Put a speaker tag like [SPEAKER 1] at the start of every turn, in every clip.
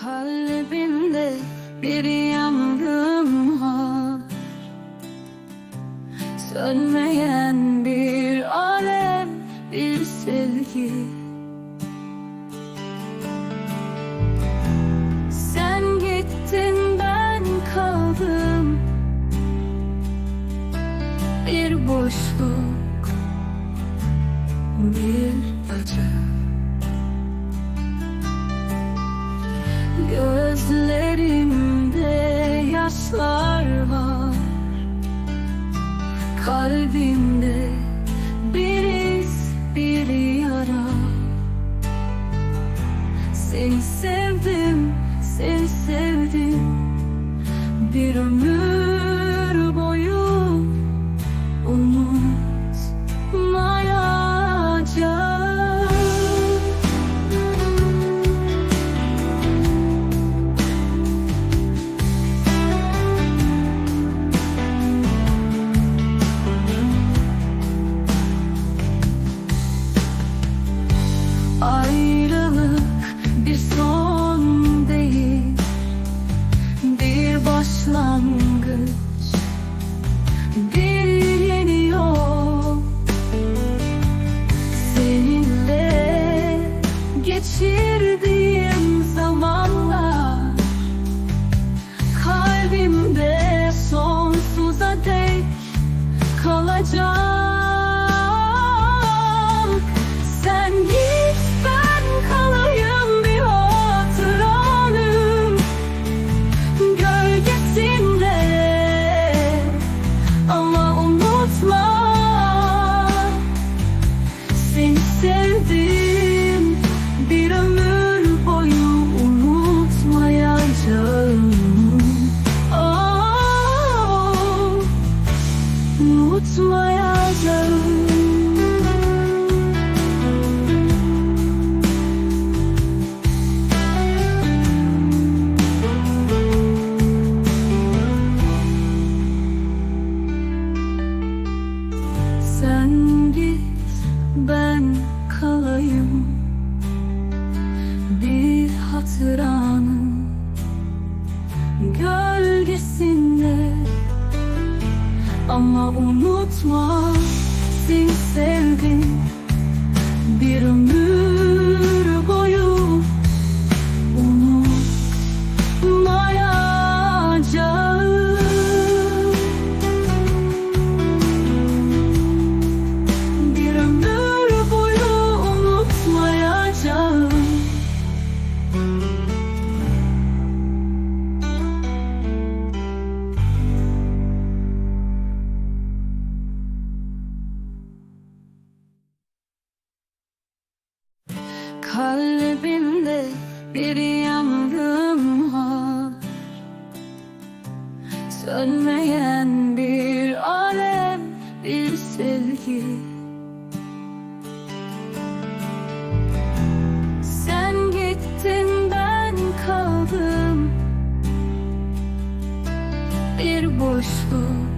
[SPEAKER 1] Kalbimde bir yangın var. Sönmeyen bir alev, bir sevgi. Sen gittin ben kaldım. Bir boşluk, bir Gözlerimde yaşlar var. Kalbimde sevdim unutma. Seni sevdim. Bir ömür Kalbimde bir yangın var. Sönmeyen bir alev, bir sevgi. Sen gittin ben kaldım. Bir boşluk,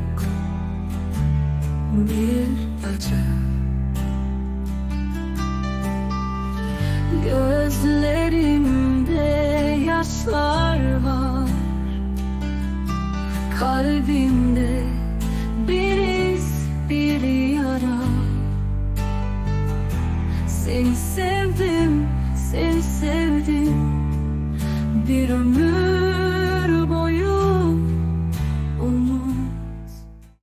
[SPEAKER 1] Kalbimde bir iz, bir yara. Seni sevdim, seni sevdim. Bir ömür